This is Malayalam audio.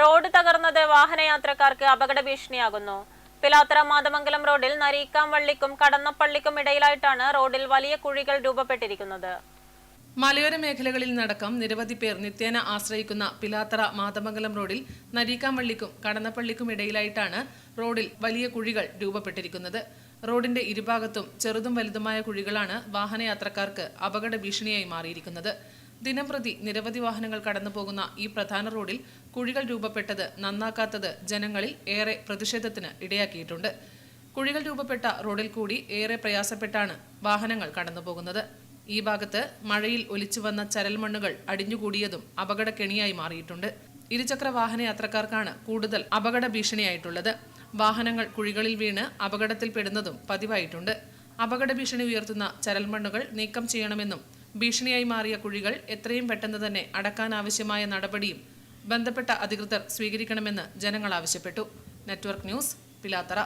റോഡ് തകർന്നത് വാഹനയാത്രക്കാർക്ക് അപകട ഭീഷണിയാകുന്നു. പിലാത്ര മാതമംഗലം റോഡിൽ നരീക്കാം വള്ളിക്കും കടന്നപ്പള്ളിക്കും ഇടയിലായിട്ടാണ് റോഡിൽ വലിയ കുഴികൾ രൂപപ്പെട്ടിരിക്കുന്നത്. മലയോര മേഖലകളിൽ നടക്കം നിരവധി പേർ നിത്യേന ആശ്രയിക്കുന്ന പിലാത്തറ മാതമംഗലം റോഡിൽ നരീക്കാംവള്ളിക്കും കടന്നപ്പള്ളിക്കും ഇടയിലായിട്ടാണ് റോഡിൽ വലിയ കുഴികൾ രൂപപ്പെട്ടിരിക്കുന്നത്. റോഡിന്റെ ഇരുഭാഗത്തും ചെറുതും വലുതുമായ കുഴികളാണ് വാഹനയാത്രക്കാർക്ക് അപകട ഭീഷണിയായി മാറിയിരിക്കുന്നത്. ദിനംപ്രതി നിരവധി വാഹനങ്ങൾ കടന്നുപോകുന്ന ഈ പ്രധാന റോഡിൽ കുഴികൾ രൂപപ്പെട്ടത് നന്നാക്കാത്തത് ജനങ്ങളിൽ ഏറെ പ്രതിഷേധത്തിന് ഇടയാക്കിയിട്ടുണ്ട്. കുഴികൾ രൂപപ്പെട്ട റോഡിൽ കൂടി ഏറെ പ്രയാസപ്പെട്ടാണ് വാഹനങ്ങൾ കടന്നുപോകുന്നത്. ഈ ഭാഗത്ത് മഴയിൽ ഒലിച്ചു വന്ന ചരൽമണ്ണുകൾ അടിഞ്ഞുകൂടിയതും അപകടക്കെണിയായി മാറിയിട്ടുണ്ട്. ഇരുചക്ര വാഹന യാത്രക്കാർക്കാണ് കൂടുതൽ അപകട ഭീഷണിയായിട്ടുള്ളത്. വാഹനങ്ങൾ കുഴികളിൽ വീണ് അപകടത്തിൽപ്പെടുന്നതും പതിവായിട്ടുണ്ട്. അപകട ഭീഷണി ഉയർത്തുന്ന ചരൽമണ്ണുകൾ നീക്കം ചെയ്യണമെന്നും ഭീഷണിയായി മാറിയ കുഴികൾ എത്രയും പെട്ടെന്ന് തന്നെ അടക്കാനാവശ്യമായ നടപടിയും ബന്ധപ്പെട്ട അധികൃതർ സ്വീകരിക്കണമെന്ന് ജനങ്ങൾ ആവശ്യപ്പെട്ടു. Network news Pilathara.